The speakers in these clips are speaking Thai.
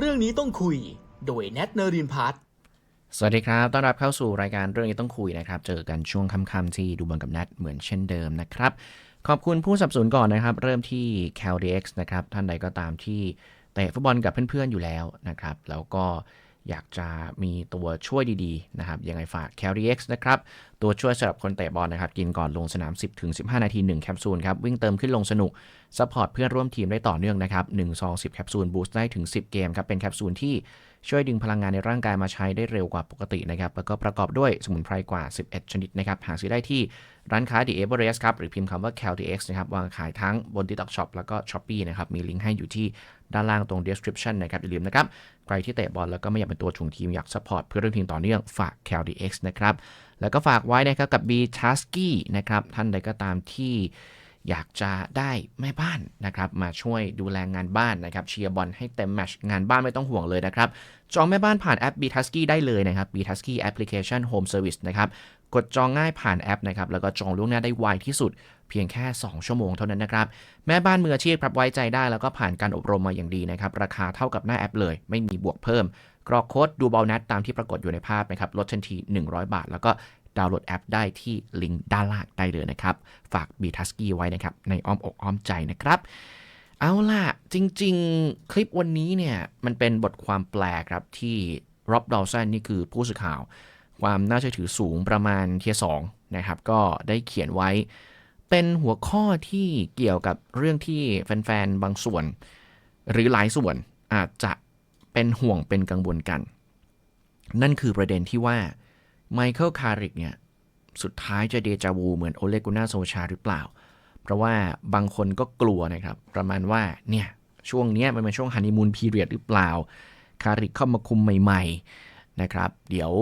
เรื่องนี้ต้องคุย โดยแนทเนรินพัฒน์สวัสดีครับ ต้อนรับเข้าสู่รายการเรื่องนี้ต้องคุยนะครับ เจอกันช่วงค่ำๆที่ดูบอลกับนัดเหมือนเช่นเดิมนะครับ ขอบคุณผู้สนับสนุนก่อนนะครับ เริ่มที่ c a l d x นะครับ ท่านใดก็ตามที่เตะฟุตบอลกับเพื่อนๆอยู่แล้วนะครับ แล้วก็ อยากจะมีตัวช่วยดีๆนะครับยังไงฝาก c a l d x นะครับตัวช่วยสำหรับคนเตะบอลนะครับ กินก่อนลงสนาม 10-15 นาที 1 แคปซูลครับ วิ่งเติมขึ้นลงสนุกซัพพอร์ตเพื่อนร่วมทีมได้ต่อเนื่องนะครับ1ซอง10 แคปซูลบูสต์ได้ถึง 10 เกมครับเป็นแคปซูลที่ ช่วยดึงพลังงานในร่างกายมาใช้ได้เร็วกว่าปกตินะครับ แล้วก็ประกอบด้วยสมุนไพรกว่า 11 ชนิดนะครับ หาซื้อได้ที่ร้านค้า The Everest ครับ หรือพิมพ์คำว่า Cal DX นะครับ วางขายทั้งบน TikTok Shop แล้วก็ Shopee นะครับ มีลิงก์ให้อยู่ที่ด้านล่างตรง description นะครับ อย่าลืมนะครับ ใครที่เตะบอลแล้วก็ไม่อยากเป็นตัวชุงทีมอยาก support เพื่อเรื่องทีมต่อเนื่องฝาก Cal DX นะครับ แล้วก็ฝากไว้นะครับกับ B t a s k y นะครับ ท่านใดก็ตามที่ อยากจะได้แม่บ้านนะครับมาช่วยดูแลงานบ้านนะครับเชียร์บอลให้เต็มแมชงานบ้านไม่ต้องห่วงเลยนะครับจองแม่บ้านผ่านแอป b t a s k y ได้เลยนะครับ b t a s k y Application Home Service นะครับกดจองง่ายผ่านแอปนะครับแล้วก็จองล่วงหน้าได้ไวที่สุดเพียงแค่ 2 ชั่วโมงเท่านั้นนะครับ แม่บ้านมืออาชีพครับไว้ใจได้แล้วก็ผ่านการอบรมมาอย่างดีนะครับ ราคาเท่ากับหน้าแอปเลย ไม่มีบวกเพิ่ม กรอกโค้ดดูบอลนัดตามที่ปรากฏอยู่ในภาพนะครับลดทันที 100 บาท แล้วก็ ดาวน์โหลดแอปได้ที่ลิงก์ด้านล่างได้เลยนะครับ ฝาก b t a s k y ไว้นะครับ ในอ้อมอกอ้อมใจนะครับ เอาล่ะ จริง ๆ คลิปวันนี้เนี่ย มันเป็นบทความแปลครับที่ร็อบดอลสันนี่คือผู้สื่อข่าว ความน่าเชื่อถือสูงประมาณเทียสองนะครับ ก็ได้เขียนไว้ เป็นหัวข้อที่เกี่ยวกับเรื่องที่แฟน ๆ บางส่วน หรือหลายส่วนอาจจะเป็นห่วงเป็นกังวลกัน นั่นคือประเด็นที่ว่า ไมเคิลคาริกเนี่ยสุดท้ายจะเดจาวูเหมือนโอเลกุน่าโซชาหรือเปล่า เพราะว่าบางคนก็กลัวนะครับ ประมาณว่าเนี่ยช่วงนี้มันเป็นช่วงฮันนีมูนพีเรียดหรือเปล่า คาริกเข้ามาคุมใหม่ๆนะครับ เดี๋ยว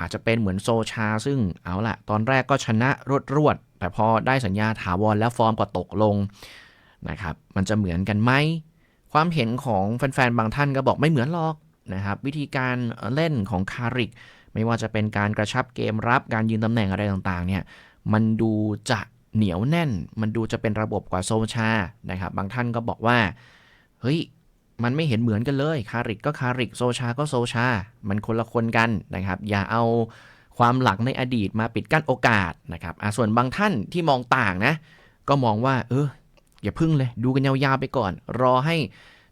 อาจจะเป็นเหมือนโซชา ซึ่งเอาละตอนแรกก็ชนะรวดรวดๆแต่พอได้สัญญาถาวรแล้วฟอร์มก็ตกลงนะครับ มันจะเหมือนกันไหม ความเห็นของแฟนๆ บางท่านก็บอกไม่เหมือนหรอกนะครับ วิธีการเล่นของคาริก ไม่ว่าจะเป็นการกระชับเกมรับการยืนตำแหน่งอะไรต่างๆเนี่ยมันดูจะเหนียวแน่น มันดูจะเป็นระบบกว่าโซชานะครับบางท่านก็บอกว่าเฮ้ยมันไม่เห็นเหมือนกันเลย คาริกก็คาริกโซชาก็โซชา มันคนละคนกันนะครับ อย่าเอาความหลักในอดีตมาปิดกั้นโอกาสนะครับส่วนบางท่านที่มองต่างนะ ก็มองว่า เออ อย่าพึ่งเลย ดูกันยาวๆไปก่อน รอให้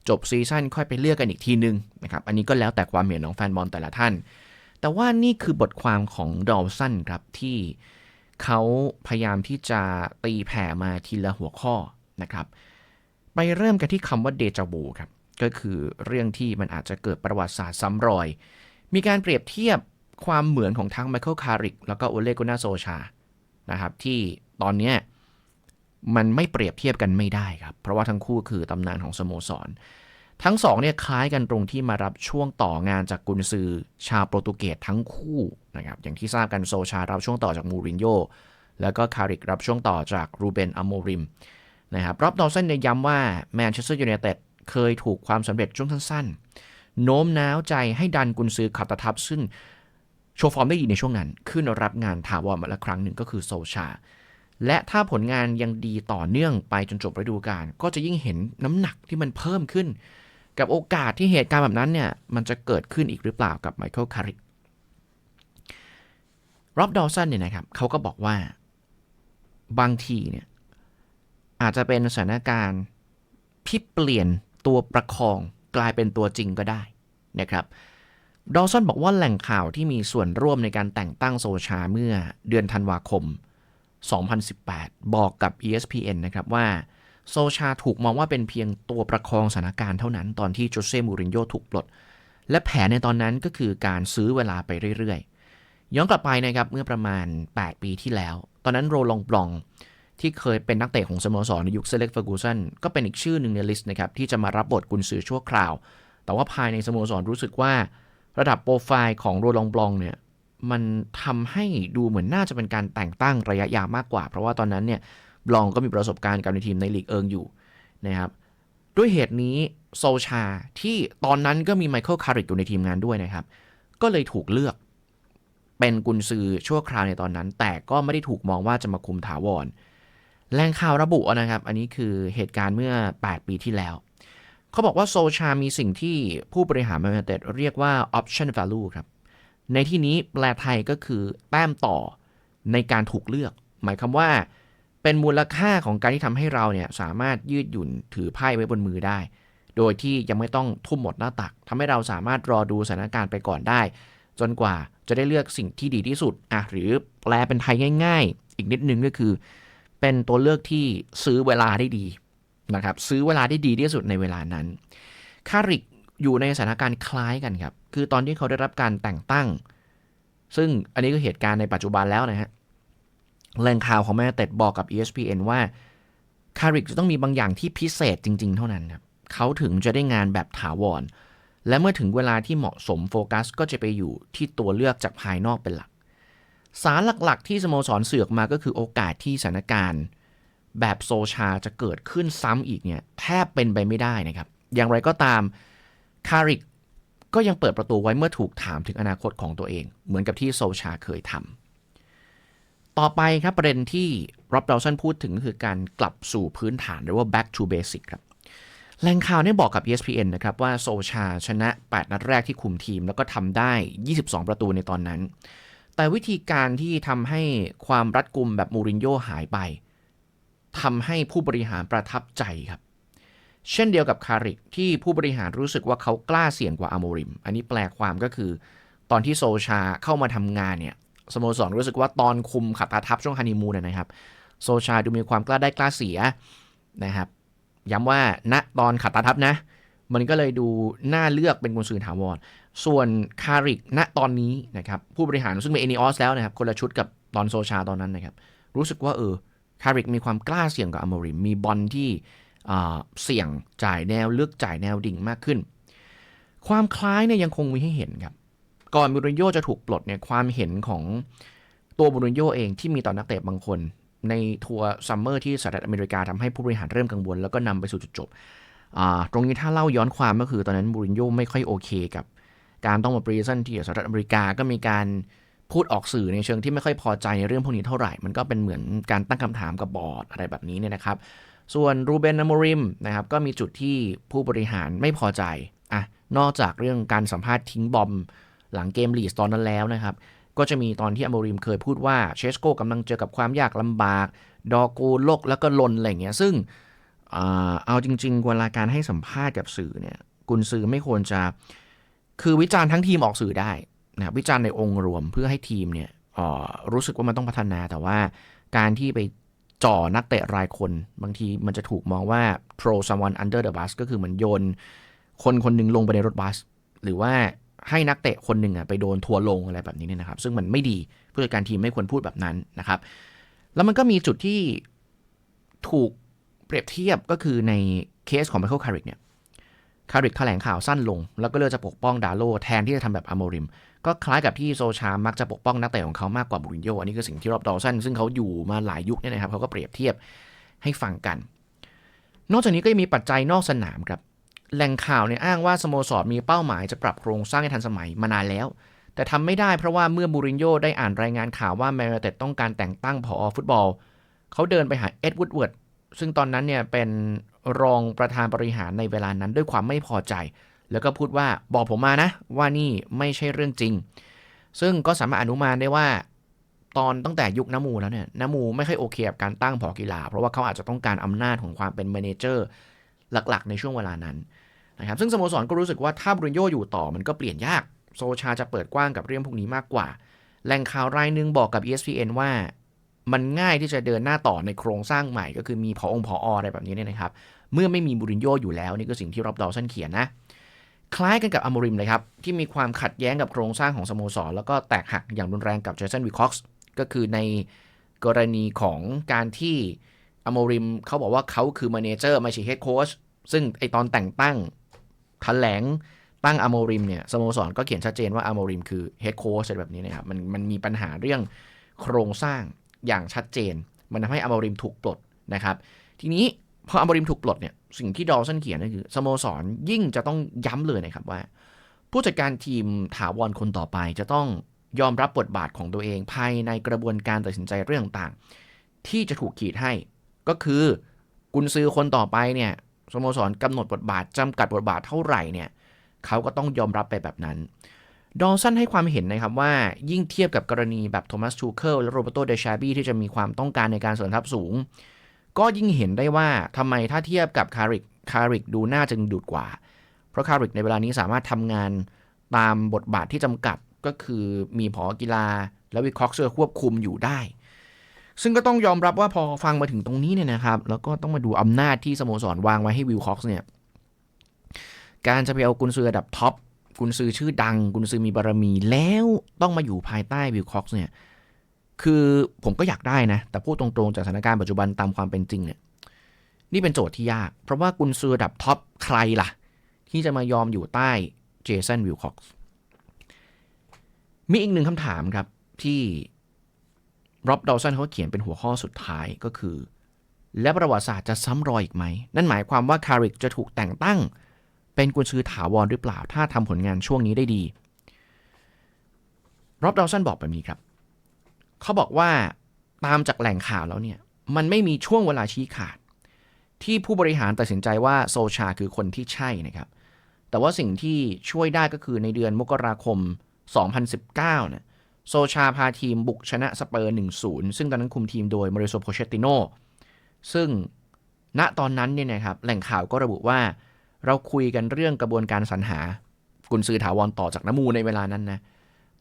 จบซีซั่นค่อยไปเลือกกันอีกทีนึงนะครับ อันนี้ก็แล้วแต่ความเห็นของแฟนบอลแต่ละท่าน แต่ว่านี่คือบทความของดอลสันครับที่เขาพยายามที่จะตีแผ่มาทีละหัวข้อนะครับ ไปเริ่มกันที่คำว่าเดจาวูครับก็คือเรื่องที่มันอาจจะเกิดประวัติศาสตร์ซ้ำรอย มีการเปรียบเทียบความเหมือนของทั้งไมเคิลคาริกแล้วก็โอเลโกนาโซชานะครับที่ตอนนี้มันไม่เปรียบเทียบกันไม่ได้ครับ เพราะว่าทั้งคู่คือตำนานของสโมสร ทั้งสองเนี่ยคล้ายกันตรงที่มารับช่วงต่องานจากกุนซือชาวโปรตุเกสทั้งคู่นะครับอย่างที่ทราบกันโซชารับช่วงต่อจากมูรินโญ่แล้วก็คาริกรับช่วงต่อจากรูเบนอโมริมนะครับรอบดอลสันเนี่ยย้ำว่าแมนเชสเตอร์ยูไนเต็ดเคยถูกความสำเร็จช่วงสั้นๆ โน้มน้าวใจให้ดันกุนซือขัดตะทับซึ่งโชว์ฟอร์มได้ดีในช่วงนั้น ขึ้นรับงานถาวรมาละครั้งหนึ่งก็คือโซชา และถ้าผลงานยังดีต่อเนื่องไปจนจบฤดูกาลก็จะยิ่งเห็นน้ำหนักที่มันเพิ่มขึ้น กับโอกาสที่เหตุการณ์แบบนั้นเนี่ยมันจะเกิดขึ้นอีกหรือเปล่ากับไมเคิลคาริกรอบดอลสันเนี่ยนะครับเขาก็บอกว่าบางทีเนี่ยอาจจะเป็นสถานการณ์ที่เปลี่ยนตัวประคองกลายเป็นตัวจริงก็ได้นะครับดอลสันบอกว่าแหล่งข่าวที่มีส่วนร่วมในการแต่งตั้งโซชาเมื่อเดือนธันวาคม 2018 บอกกับ ESPN นะครับว่า โซชาถูกมองว่าเป็นเพียงตัวประคองสถานการณ์เท่านั้นตอนที่โจเซ่มูรินโญ่ถูกปลด และแผนในตอนนั้นก็คือการซื้อเวลาไปเรื่อยๆ ย้อนกลับไปนะครับเมื่อประมาณ 8 ปีที่แล้ว ตอนนั้นโรลองบลองที่เคยเป็นนักเตะของสโมสรในยุคเซเล็กเฟอร์กูสันก็เป็นอีกชื่อหนึ่งในลิสต์นะครับที่จะมารับบทกุนซือชั่วคราว แต่ว่าภายในสโมสรรู้สึกว่า ระดับโปรไฟล์ของโรลองบลองเนี่ยมันทำให้ดูเหมือนน่าจะเป็นการแต่งตั้งระยะยาวมากกว่า เพราะว่าตอนนั้นเนี่ย ลองก็มีประสบการณ์กับในทีมในลีกเอิงอยู่นะครับด้วยเหตุนี้โซชาที่ตอนนั้นก็มีไมเคิลคาริกอยู่ในทีมงานด้วยนะครับ ก็เลยถูกเลือก เป็นกุนซือชั่วคราวในตอนนั้น แต่ก็ไม่ได้ถูกมองว่าจะมาคุมถาวรแหล่งข่าวระบุนะครับ อันนี้คือเหตุการณ์เมื่อ 8 ปีที่แล้ว เขาบอกว่าโซชา มีสิ่งที่ผู้บริหารแมนยูเต็ดเรียกว่า option value ครับ ในที่นี้แปลไทยก็คือแต้มต่อในการถูกเลือก หมายความว่า เป็นมูลค่าของการที่ทำให้เราเนี่ยสามารถยืดหยุ่นถือไพ่ไว้บนมือได้ โดยที่ยังไม่ต้องทุ่มหมดหน้าตักทำให้เราสามารถรอดูสถานการณ์ไปก่อนได้ จนกว่าจะได้เลือกสิ่งที่ดีที่สุดอะหรือแปลเป็นไทยง่าย ๆ อีกนิดนึงก็คือ เป็นตัวเลือกที่ซื้อเวลาได้ดีนะครับซื้อเวลาได้ดีที่สุดในเวลานั้น คาริกอยู่ในสถานการณ์คล้ายกันครับ คือตอนที่เขาได้รับการแต่งตั้ง ซึ่งอันนี้ก็เหตุการณ์ในปัจจุบันแล้วนะฮะ แหล่งข่าวของแมนเต็ดบอกกับ ESPN ว่าคาริกจะต้องมีบางอย่างที่พิเศษจริง ๆ เท่านั้นครับเขาถึงจะได้งานแบบถาวร และเมื่อถึงเวลาที่เหมาะสมโฟกัสก็จะไปอยู่ที่ตัวเลือกจากภายนอกเป็นหลัก สารหลัก ๆ ที่สโมสรเสือกมาก็คือโอกาสที่สถานการณ์ แบบโซชาจะเกิดขึ้นซ้ำอีกเนี่ยแทบเป็นไปไม่ได้นะครับ อย่างไรก็ตามคาริกก็ยังเปิดประตูไว้เมื่อถูกถามถึงอนาคตของตัวเอง เหมือนกับที่โซชาเคยทำ ต่อไปครับประเด็นที่ร็อบดาวสันพูดถึงคือการกลับสู่พื้นฐานหรือว่า back to basic ครับแหล่งข่าวเนี่ยบอกกับ ESPN นะครับว่าโซชาชนะ 8 นัดแรกที่คุมทีม แล้วก็ทำได้ 22 ประตูในตอนนั้น แต่วิธีการที่ทำให้ความรัดกุมแบบมูรินโญ่หายไปทำให้ผู้บริหารประทับใจครับ เช่นเดียวกับคาริกที่ผู้บริหารรู้สึกว่าเขากล้าเสี่ยงกว่าอาโมริม อันนี้แปลความก็คือ ตอนที่โซชาเข้ามาทำงานเนี่ย สโมสรรู้สึกว่าตอนคุมขัดตาทับช่วงฮันนีมูนนะครับ โซชาดูมีความกล้าได้กล้าเสียนะครับ ย้ำว่าณตอนขัดตาทับนะ มันก็เลยดูน่าเลือกเป็นกุญซือถาวร ส่วนคาริกณตอนนี้นะครับผู้บริหารซึ่งเป็นเอนิออสแล้วนะครับ คนละชุดกับตอนโซชาตอนนั้นนะครับ รู้สึกว่าเออคาริกมีความกล้าเสี่ยงกับอโมริมมีบอลที่เสี่ยงจ่ายแนวเลึกจ่ายแนวดิ่งมากขึ้น ความคล้ายเนี่ยยังคงมีให้เห็นครับ ก่อนมูรินโญ่จะถูกปลดเนี่ยความเห็นของตัวมูรินโญ่เองที่มีต่อนักเตะบางคน ในทัวร์ซัมเมอร์ที่สหรัฐอเมริกาทำให้ผู้บริหารเริ่มกังวล แล้วก็นำไปสู่จุดจบ ตรงนี้ถ้าเล่าย้อนความก็คือตอนนั้นมูรินโญ่ไม่ค่อยโอเคกับ การต้องมาปรีเซนที่สหรัฐอเมริกาก็มีการพูดออกสื่อในเชิงที่ไม่ค่อยพอใจในเรื่องพวกนี้เท่าไหร่ มันก็เป็นเหมือนการตั้งคำถามกับบอร์ดอะไรแบบนี้เนี่ยนะครับ ส่วนรูเบนอโมริมนะครับก็มีจุดที่ผู้บริหารไม่พอใจอะนอกจากเรื่องการสัมภาษณ์ทิ้งบอม หลังเกมลีสตอนนั้นแล้วนะครับ ก็จะมีตอนที่อโมริมเคยพูดว่าเชสโกกำลังเจอกับความยากลำบาก ดอกูโลกแล้วก็ลนอะไรอย่างเงี้ยซึ่งอ่าเอาจริงๆเวลาการให้สัมภาษณ์กับสื่อเนี่ยกุนสื่อไม่ควรจะคือวิจารณ์ทั้งทีมออกสื่อได้นะวิจารณ์ในองค์รวมเพื่อให้ทีมเนี่ยรู้สึกว่ามันต้องพัฒนาแต่ว่าการที่ไปจ่อนักเตะรายคน บางทีมันจะถูกมองว่า throw someone under the bus ก็คือเหมือนโยน คนคนหนึ่งลงไปในรถบัส หรือว่า ให้นักเตะคนหนึ่งอะไปโดนทัวร์ลงอะไรแบบนี้เนี่ยนะครับ ซึ่งมันไม่ดีผู้จัดการทีมไม่ควรพูดแบบนั้นนะครับ แล้วมันก็มีจุดที่ถูกเปรียบเทียบก็คือในเคสของไมเคิลคาริกเนี่ยคาริกแถลงข่าวสั้นลง แล้วก็เลือกจะปกป้องดาโลแทนที่จะทำแบบอโมริม ก็คล้ายกับที่โซชามักจะปกป้องนักเตะของเขามากกว่าบูรินโญ่อันนี้คือสิ่งที่รอบดอลสันซึ่งเขาอยู่มาหลายยุคเนี่ยนะครับเขาก็เปรียบเทียบให้ฟังกัน นอกจากนี้ก็ยังมีปัจจัยนอกสนามครับ แหล่งข่าวเนี่ยอ้างว่าสโมสรมีเป้าหมายจะปรับโครงสร้างให้ทันสมัยมานานแล้ว แต่ทำไม่ได้เพราะว่าเมื่อบูรินโญ่ได้อ่านรายงานข่าวว่าแมนยูเต็ดต้องการแต่งตั้งผอฟุตบอล เขาเดินไปหาเอ็ดวูดเวิร์ดซึ่งตอนนั้นเนี่ยเป็นรองประธานบริหารในเวลานั้นด้วยความไม่พอใจ แล้วก็พูดว่าบอกผมมานะว่านี่ไม่ใช่เรื่องจริง ซึ่งก็สามารถอนุมานได้ว่า ตอนตั้งแต่ยุคน้ำมูแล้วเนี่ยน้ำมูไม่ค่อยโอเคกับการตั้งผอกีฬา เพราะว่าเขาอาจจะต้องการอำนาจของความเป็นเมเนเจอร์หลักๆ ในช่วงเวลานั้น นะครับซึ่งสโมสรก็รู้สึกว่าถ้าบรูโญ่อยู่ต่อมันก็เปลี่ยนยาก โซชาจะเปิดกว้างกับเรื่องพวกนี้มากกว่าแหล่งข่าวรายหนึ่งบอกกับ ESPN ว่ามันง่ายที่จะเดินหน้าต่อในโครงสร้างใหม่ ก็คือมีผอองผออะไรแบบนี้เนี่ยนะครับ เมื่อไม่มีบูรินโญ่อยู่แล้ว นี่ก็สิ่งที่รอบดอลสันเขียนนะ คล้ายกันกับอโมริมเลยครับ ที่มีความขัดแย้งกับโครงสร้างของสโมสร แล้วก็แตกหักอย่างรุนแรงกับเจสันวิคอกส์ก็คือในกรณีของการที่อโมริมเขาบอกว่าเขาคือมาเนเจอร์ไม่ใช่เฮดโค้ชซึ่งไอตอนแต่งตั้ง แถลงตั้งอโมริมเนี่ยสโมสรก็เขียนชัดเจนว่าอโมริมคือเฮดโค้ชอะไรแบบนี้นะครับมันมันมีปัญหาเรื่องโครงสร้างอย่างชัดเจน มันทำให้อโมริมถูกปลดนะครับ ทีนี้พออโมริมถูกปลดเนี่ยสิ่งที่ดอลสันเขียนก็คือสโมสรยิ่งจะต้องย้ำเลยนะครับว่า ผู้จัดการทีมถาวรคนต่อไปจะต้องยอมรับบทบาทของตัวเองภายในกระบวนการตัดสินใจเรื่องต่างๆที่จะถูกขีดให้ ก็คือกุนซือคนต่อไปเนี่ย สโมสรกำหนดบทบาทจำกัดบทบาทเท่าไหร่เนี่ยเขาก็ต้องยอมรับไปแบบนั้นดอลสันให้ความเห็นนะครับว่ายิ่งเทียบกับกรณีแบบโทมัสทูเคิลและโรเบโตเดชาบี้ที่จะมีความต้องการในการเสริมทัพสูง ก็ยิ่งเห็นได้ว่าทำไมถ้าเทียบกับคาริกคาริกดูน่าจึงดูดกว่า เพราะคาริกในเวลานี้สามารถทำงานตามบทบาทที่จำกัดก็คือมีผอกีฬาและวิเคราะห์เชื่อควบคุมอยู่ได้ ซึ่งก็ต้องยอมรับว่าพอฟังมาถึงตรงนี้เนี่ยนะครับ แล้วก็ต้องมาดูอำนาจที่สโมสรวางไว้ให้วิลคอกส์เนี่ย การจะไปเอากุนซือระดับท็อปกุนซือชื่อดัง กุนซือมีบารมี แล้วต้องมาอยู่ภายใต้วิลคอกส์เนี่ย คือผมก็อยากได้นะ แต่พูดตรงๆ จากสถานการณ์ปัจจุบันตามความเป็นจริงเนี่ย นี่เป็นโจทย์ที่ยาก เพราะว่ากุนซือระดับท็อปใครล่ะ ที่จะมายอมอยู่ใต้เจสันวิลคอกส์มีอีกหนึ่งคำถามครับที่ ร็อบดอลสันเขาเขียนเป็นหัวข้อสุดท้ายก็คือ และประวัติศาสตร์จะซ้ำรอยอีกไหม นั่นหมายความว่าคาริกจะถูกแต่งตั้ง เป็นกุญซือถาวรหรือเปล่า ถ้าทำผลงานช่วงนี้ได้ดีร็อบดอลสันบอกแบบนี้ครับ เขาบอกว่าตามจากแหล่งข่าวแล้วเนี่ย มันไม่มีช่วงเวลาชี้ขาด ที่ผู้บริหารตัดสินใจว่าโซชาคือคนที่ใช่นะครับ แต่ว่าสิ่งที่ช่วยได้ก็คือในเดือนมกราคม 2019 เนี่ย โซชาพาทีมบุกชนะสเปอร์ 1-0 ซึ่งตอนนั้นคุมทีมโดยมาริโซโพเชติโนซึ่งณตอนนั้นเนี่ยนะครับแหล่งข่าวก็ระบุว่า เราคุยกันเรื่องกระบวนการสรรหา กุนซือถาวรต่อจากน้ำมูในเวลานั้นนะ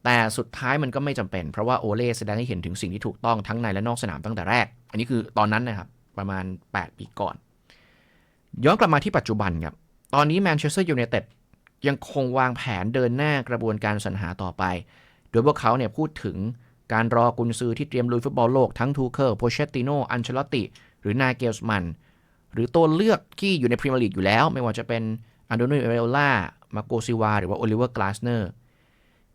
แต่สุดท้ายมันก็ไม่จำเป็น เพราะว่าโอเล่แสดงให้เห็นถึงสิ่งที่ถูกต้องทั้งในและนอกสนามตั้งแต่แรก อันนี้คือตอนนั้นนะครับประมาณ 8 ปีก่อน ย้อนกลับมาที่ปัจจุบันครับ ตอนนี้แมนเชสเตอร์ยูไนเต็ดยังคงวางแผนเดินหน้ากระบวนการสรรหาต่อไป โดยพวกเขาเนี่ยพูดถึงการรอกุนซือที่เตรียมลุยฟุตบอลโลกทั้งทูเคิลโพเชตติโนอันเชลติ หรือนาเกลส์มัน หรือตัวเลือกที่อยู่ในพรีเมียร์ลีกอยู่แล้ว ไม่ว่าจะเป็นอันโดนีเอเรล่ามาโกซิวาหรือว่าโอลิเวอร์กลาสเนอร์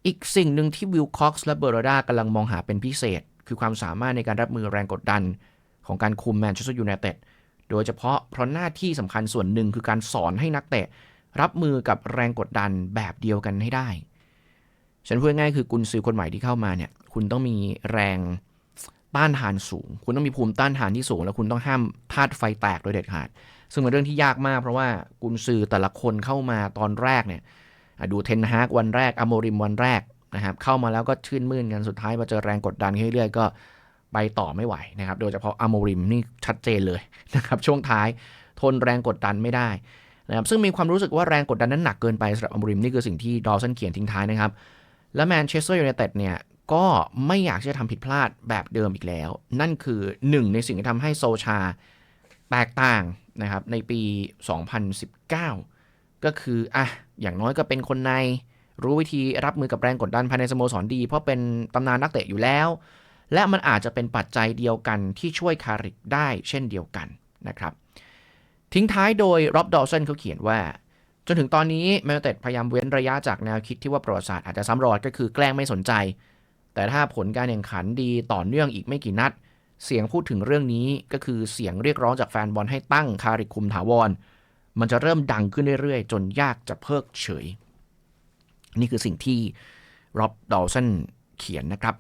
อีกสิ่งหนึ่งที่วิลคอกส์และเบอร์โรดากำลังมองหาเป็นพิเศษ คือความสามารถในการรับมือแรงกดดัน ของการคุมแมนเชสเตอร์ยูไนเต็ดโดยเฉพาะเพราะหน้าที่สำคัญส่วนหนึ่งคือการสอนให้นักเตะ รับมือกับแรงกดดันแบบเดียวกันให้ได้ ฉันพูดง่ายคือกุนซือคนใหม่ที่เข้ามาเนี่ย คุณต้องมีแรงต้านทานสูง คุณต้องมีภูมิต้านทานที่สูง แล้วคุณต้องห้ามธาตุไฟแตกโดยเด็ดขาด ซึ่งเป็นเรื่องที่ยากมากเพราะว่ากุนซือแต่ละคนเข้ามาตอนแรกเนี่ยดูเทนฮากวันแรกอโมริมวันแรกนะครับเข้ามาแล้วก็ชื่นมื่นกันสุดท้ายมาเจอแรงกดดันเรื่อยๆก็ไปต่อไม่ไหวนะครับ โดยเฉพาะอโมริมนี่ชัดเจนเลยนะครับช่วงท้ายทนแรงกดดันไม่ได้นะครับซึ่งมีความรู้สึกว่าแรงกดดันนั้นหนักเกินไปสำหรับอัมริมนี่คือสิ่งที่ดอสันเขียนทิ้งท้ายนะครับ และแมนเชสเตอร์ยูไนเต็ดเนี่ยก็ไม่อยากจะทำผิดพลาดแบบเดิมอีกแล้ว นั่นคือหนึ่งในสิ่งที่ทำให้โซชาแตกต่างนะครับในปี 2019 ก็คืออะอย่างน้อยก็เป็นคนในรู้วิธีรับมือกับแรงกดดันภายในสโมสรดี เพราะเป็นตำนานนักเตะอยู่แล้ว และมันอาจจะเป็นปัจจัยเดียวกันที่ช่วยคาริกได้เช่นเดียวกันนะครับ ทิ้งท้ายโดยร็อบดอลสันเขาเขียนว่า จนถึงตอนนี้แมนเต็ดพยายามเว้นระยะจากแนวคิดที่ว่าประวัติศาสตร์อาจจะซ้ำรอยก็คือแกล้งไม่สนใจ แต่ถ้าผลการแข่งขันดีต่อเนื่องอีกไม่กี่นัด เสียงพูดถึงเรื่องนี้ก็คือเสียงเรียกร้องจากแฟนบอลให้ตั้งคาริคุมถาวร มันจะเริ่มดังขึ้นเรื่อยๆ จนยากจะเพิกเฉย นี่คือสิ่งที่ร็อบดอลสันเขียนนะครับ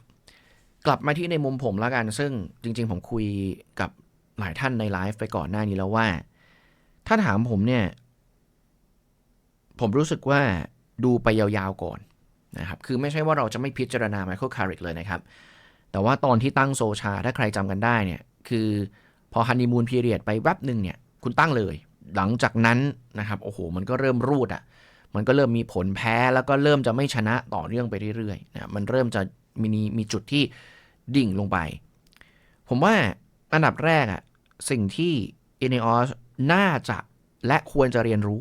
กลับมาที่ในมุมผมแล้วกัน ซึ่งจริง ๆ ผมคุยกับหลายท่านในไลฟ์ไปก่อนหน้านี้แล้วว่า ถ้าถามผมเนี่ย รู้สึกว่าดูไปยาวๆก่อนนะครับ คือไม่ใช่ว่าเราจะไม่พิจารณาไมเคิลคาริกเลยนะครับ แต่ว่าตอนที่ตั้งโซชา ถ้าใครจำกันได้เนี่ย คือพอฮันนีมูนพีเรียดไปแวบหนึ่งเนี่ย คุณตั้งเลย หลังจากนั้นนะครับ โอ้โห มันก็เริ่มรูดอะ่ะ มันก็เริ่มมีผลแพ้ แล้วก็เริ่มจะไม่ชนะต่อเนื่องไปเรื่อยๆนะ มันเริ่มจะมีมีจุดที่ดิ่งลงไป ผมว่าอันดับแรกอะสิ่งที่เอเนอสน่าจะและควรจะเรียนรู้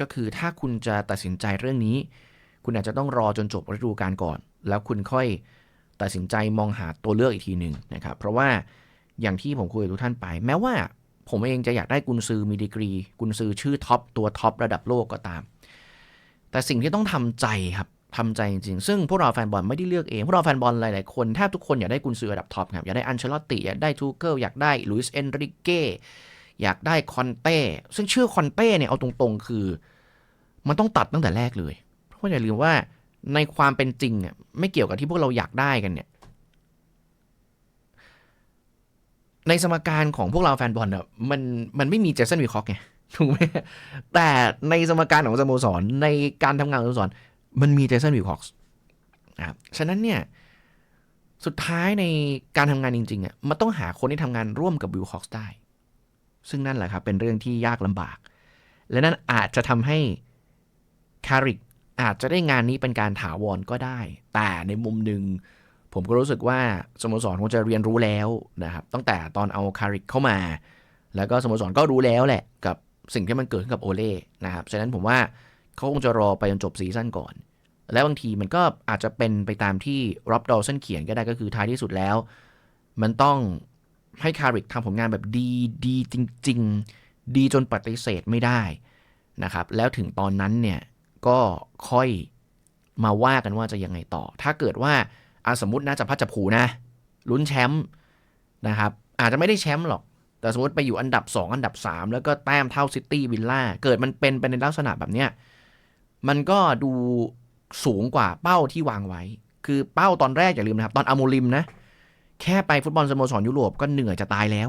ก็คือถ้าคุณจะตัดสินใจเรื่องนี้ คุณอาจจะต้องรอจนจบฤดูกาลก่อน แล้วคุณค่อยตัดสินใจมองหาตัวเลือกอีกทีหนึ่งนะครับเพราะว่าอย่างที่ผมคุยกับทุกท่านไป แม้ว่าผมเองจะอยากได้กุนซือมีดีกรี กุนซือชื่อท็อปตัวท็อประดับโลกก็ตาม แต่สิ่งที่ต้องทำใจครับทำใจจริงๆ ซึ่งพวกเราแฟนบอลไม่ได้เลือกเอง พวกเราแฟนบอลหลายๆ คนแทบทุกคนอยากได้กุนซือระดับท็อปครับ อยากได้อันเชลอตติ อยากได้ทูเกิล อยากได้ลุยส์เอนริเก้ อยากได้คอนเต้ ซึ่งชื่อคอนเต้เนี่ยเอาตรงๆ คือ มันต้องตัดตั้งแต่แรกเลย เพราะว่าอย่าลืมว่าในความเป็นจริงเนี่ยไม่เกี่ยวกับที่พวกเราอยากได้กันเนี่ย ในสมการของพวกเราแฟนบอลเนี่ยมันมันไม่มีเจสันวีคอกไงถูกไหมแต่ในสมการของสโมสรในการทำงานของสโมสรมันมีเจสันวิลคอกส์นะครับฉะนั้นเนี่ยสุดท้ายในการทำงานจริงๆอะมันต้องหาคนที่ทำงานร่วมกับวิลคอกส์ได้ ซึ่งนั่นแหละครับเป็นเรื่องที่ยากลำบาก และนั่นอาจจะทำให้คาริกอาจจะได้งานนี้เป็นการถาวรก็ได้ แต่ในมุมหนึ่งผมก็รู้สึกว่าสโมสรคงจะเรียนรู้แล้วนะครับตั้งแต่ตอนเอาคาริกเข้ามา แล้วก็สโมสรก็รู้แล้วแหละกับสิ่งที่มันเกิดขึ้นกับโอเล่นะครับฉะนั้นผมว่าเขาคงจะรอไปจนจบซีซั่นก่อน และบางทีมันก็อาจจะเป็นไปตามที่ร็อบดอลสันเขียนก็ได้ก็คือท้ายที่สุดแล้ว มันต้อง ให้คาริกทำผลงานแบบดีดีจริง ๆ ดีจนปฏิเสธไม่ได้นะครับ แล้วถึงตอนนั้นเนี่ยก็ค่อยมาว่ากันว่าจะยังไงต่อ ถ้าเกิดว่าอาสมมตินะจะพัดจะผูนะ ลุ้นแชมป์นะครับ อาจจะไม่ได้แชมป์หรอก แต่สมมติไปอยู่อันดับ 2 อันดับ 3 แล้วก็แต้มเท่าซิตี้วิลล่า เกิดมันเป็นไปในลักษณะแบบเนี้ย มันก็ดูสูงกว่าเป้าที่วางไว้ คือเป้าตอนแรกอย่าลืมนะครับ ตอนอาโมลิมนะ แค่ไปฟุตบอลสโมสรยุโรปก็เหนื่อยจะตายแล้ว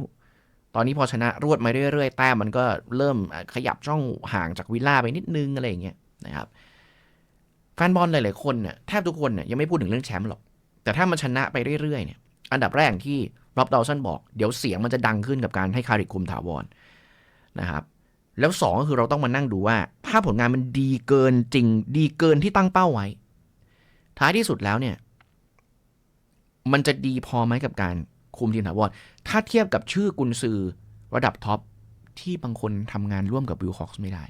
ตอนนี้พอชนะรวดมาเรื่อยๆแต้มมันก็เริ่มขยับช่องห่างจากวิลล่าไปนิดนึงอะไรอย่างเงี้ยนะครับแฟนบอลหลายๆคนเนี่ยแทบทุกคนเนี่ยยังไม่พูดถึงเรื่องแชมป์หรอก แต่ถ้ามันชนะไปเรื่อยๆเนี่ยอันดับแรกที่ร็อบดอลสันบอกเดี๋ยวเสียงมันจะดังขึ้นกับการให้คาริคุมถาวรนะครับแล้วสองก็คือเราต้องมานั่งดูว่า ถ้าผลงานมันดีเกินจริงดีเกินที่ตั้งเป้าไว้ ท้ายที่สุดแล้วเนี่ย มันจะดีพอไหมกับการคุมทีมถาวรถ้าเทียบกับชื่อกุนซือระดับท็อปที่บางคนทำงานร่วมกับวิลคอกส์ไม่ได้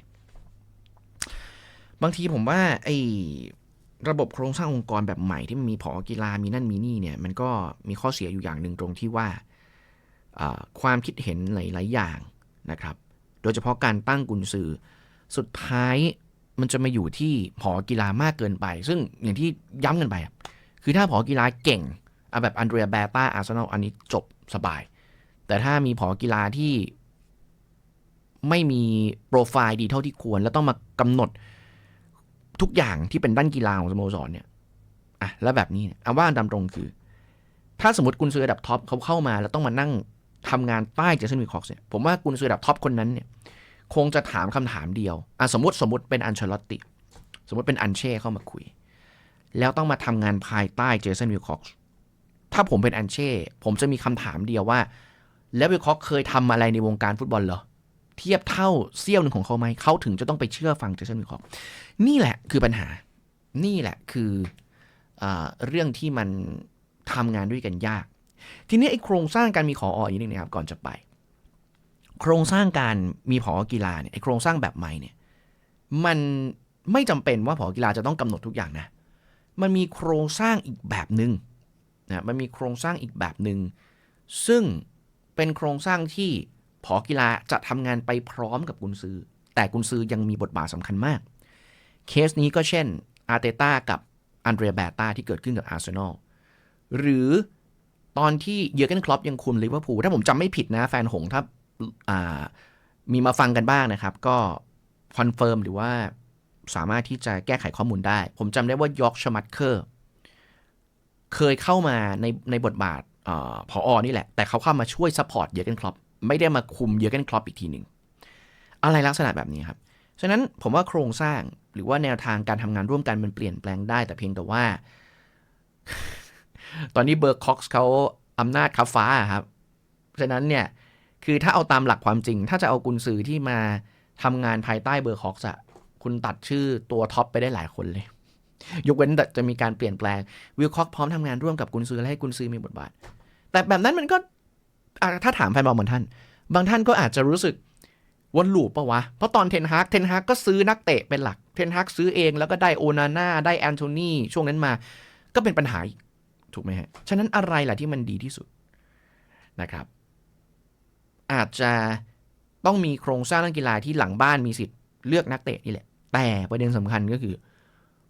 บางทีผมว่าไอ้ระบบโครงสร้างองค์กรแบบใหม่ที่มันมีผอกีฬามีนั่นมีนี่เนี่ย มันก็มีข้อเสียอยู่อย่างหนึ่งตรงที่ว่าความคิดเห็นหลาย ๆ อย่างนะครับ โดยเฉพาะการตั้งกุนซือ สุดท้ายมันจะมาอยู่ที่ผอกีฬามากเกินไป ซึ่งอย่างที่ย้ำกันไป คือถ้าผอกีฬาเก่ง เอาแบบอันเดรียแบต้าอาร์เซนอลอันนี้จบสบาย แต่ถ้ามีผอกีฬาที่ไม่มีโปรไฟล์ดีเท่าที่ควร แล้วต้องมากำหนดทุกอย่างที่เป็นด้านกีฬาของสโมสรเนี่ยอะแล้วแบบนี้เอาว่าตามตรงคือ ถ้าสมมติกุนซือระดับท็อปเขาเข้ามา แล้วต้องมานั่งทำงานใต้เจสันวิลคอกส์เนี่ยผมว่ากุนซือระดับท็อปคนนั้นเนี่ยคงจะถามคำถามเดียวอะสมมติสมมติเป็นอันเชลอตติ สมมติเป็นอันเช่เข้ามาคุย แล้วต้องมาทำงานภายใต้เจสันวิลคอกส์ ถ้าผมเป็นอันเช่ ผมจะมีคำถามเดียวว่า แล้ววิลคอกเคยทำอะไรในวงการฟุตบอลเหรอ เทียบเท่าเซี่ยวหนึ่งของเขาไหม เขาถึงจะต้องไปเชื่อฟังเจสันวิลคอกนี่แหละคือปัญหา นี่แหละคืออเรื่องที่มันทำงานด้วยกันยาก ทีนี้ไอ้โครงสร้างการมีขอออีกนิดนึงนะครับก่อนจะไป โครงสร้างการมีผอกีฬาเนี่ยไอโครงสร้างแบบใหม่เนี่ย มันไม่จำเป็นว่าผอกีฬาจะต้องกำหนดทุกอย่างนะ มันมีโครงสร้างอีกแบบหนึ่ง นะมันมีโครงสร้างอีกแบบหนึ่งซึ่งเป็นโครงสร้างที่ผอกีฬาจะทำงานไปพร้อมกับกุนซือ แต่กุนซือยังมีบทบาทสำคัญมาก เคสนี้ก็เช่นอาร์เตต้ากับอันเดรียแบต้าที่เกิดขึ้นกับอาร์เซนอลหรือตอนที่เยอร์เกนคล็อปยังคุมลิเวอร์พูลถ้าผมจำไม่ผิดนะแฟนหงถ้าามีมาฟังกันบ้างนะครับ ก็คอนเฟิร์มหรือว่าสามารถที่จะแก้ไขข้อมูลได้ ผมจำได้ว่ายอร์กชมัตเคอร์ เคยเข้ามาในในบทบาทอาผออนี่แหละ แต่เขาเข้ามาช่วยซัพพอร์ตเยอร์เกนคลอปไม่ได้มาคุมเยอร์เกนคลอปอีกทีหนึ่งอะไรลักษณะแบบนี้ครับ ฉะนั้นผมว่าโครงสร้างหรือว่าแนวทางการทำงานร่วมกันมันเปลี่ยนแปลงได้ แต่เพียงแต่ว่า ตอนนี้เบอร์คอกส์เขาอำนาจคับฟ้าครับ ฉะนั้นเนี่ยคือถ้าเอาตามหลักความจริง ถ้าจะเอากุนซือที่มาทำงานภายใต้เบอร์คอกส์อะคุณตัดชื่อตัวท็อปไปได้หลายคนเลย ยกเว้นแต่จะมีการเปลี่ยนแปลงวิลคอกพร้อมทำงานร่วมกับกุนซือและให้กุนซือมีบทบาท แต่แบบนั้นมันก็ถ้าถามแฟนบอลบางท่าน บางท่านก็อาจจะรู้สึกวนลูปปะวะ เพราะตอนเทนฮากเทนฮากก็ซื้อนักเตะเป็นหลัก เทนฮากซื้อเองแล้วก็ได้โอนาน่าได้แอนโทนีช่วงนั้นมา ก็เป็นปัญหาถูกไหมฮะ ฉะนั้นอะไรล่ะที่มันดีที่สุดนะครับ อาจจะต้องมีโครงสร้างนักกีฬาที่หลังบ้านมีสิทธิ์เลือกนักเตะนี่แหละ แต่ประเด็นสำคัญก็คือ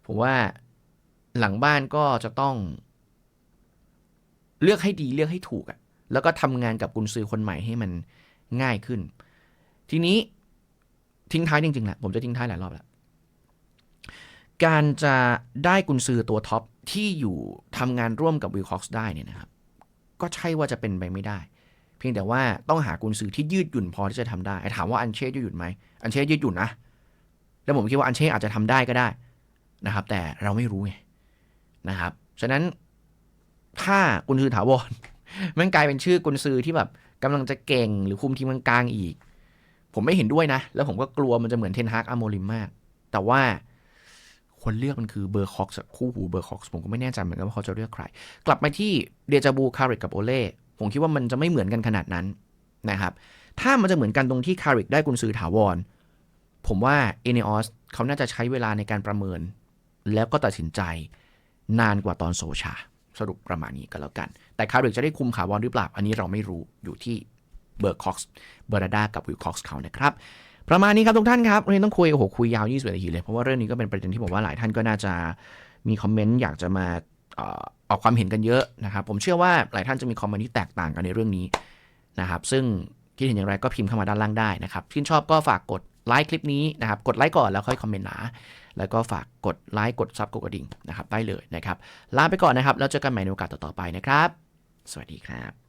ผมว่าหลังบ้านก็จะต้อง เลือกให้ดีเลือกให้ถูกอะแล้วก็ทำงานกับกุนซือคนใหม่ให้มันง่ายขึ้น ทีนี้ทิ้งท้ายจริงๆแหละผมจะทิ้งท้ายหลายรอบแล้วการจะได้กุนซือตัวท็อปที่อยู่ทำงานร่วมกับวิลคอกส์ได้เนี่ยนะครับ ก็ใช่ว่าจะเป็นไปไม่ได้ เพียงแต่ว่าต้องหากุญซือที่ยืดหยุ่นพอที่จะทำได้ ถามว่าอันเช่ยืดหยุ่นไหมอันเช่ยืดหยุ่นนะแล้วผมคิดว่าอันเช่อาจจะทำได้ก็ได้ นะครับ แต่เราไม่รู้ไงนะครับ ฉะนั้นถ้ากุญซือถาวรมันกลายเป็นชื่อกุญซือที่แบบกำลังจะเก่งหรือคุมทีมกลางๆอีก ผมไม่เห็นด้วยนะ แล้วผมก็กลัวมันจะเหมือนเทนฮากอาโมลิมมาก แต่ว่าคนเลือกมันคือเบอร์คอกส์คู่หูเบอร์คอกส์ผมก็ไม่แน่ใจเหมือนกันว่าเขาจะเลือกใคร กลับมาที่เดจาบูคาริกกับโอเล่ผมคิดว่ามันจะไม่เหมือนกันขนาดนั้นนะครับ ถ้ามันจะเหมือนกันตรงที่คาริกได้กุญซือถาวร ผมว่าเอเนอสเขาน่าจะใช้เวลาในการประเมิน แล้วก็ตัดสินใจนานกว่าตอนโซชา สรุปประมาณนี้ก็แล้วกัน แต่คาริกจะได้คุมขาวรหรือเปล่า อันนี้เราไม่รู้อยู่ที่เบอร์คอกส์เบอร์ดากับวิลคอกส์เขานะครับ ประมาณนี้ครับทุกท่านครับวันต้องคุยโอ้โหคุยยาว20นาทีเลย เพราะว่าเรื่องนี้ก็เป็นประเด็นที่ผมว่าหลายท่านก็น่าจะมีคอมเมนต์อยากจะมาออออกความเห็นกันเยอะนะครับ ผมเชื่อว่าหลายท่านจะมีคอมเมนต์ที่แตกต่างกันในเรื่องนี้นะครับ ซึ่งคิดเห็นอย่างไรก็พิมพ์เข้ามาด้านล่างได้นะครับชื่นชอบก็ฝากกดไลค์คลิปนี้นะครับ กดไลค์ก่อนแล้วค่อยคอมเมนต์หนา แล้วก็ฝากกดไลค์กดซับกดกระดิ่งนะครับได้เลยนะครับลาไปก่อนนะครับแล้วเจอกันใหม่ในโอกาสต่อๆไปนะครับ สวัสดีครับ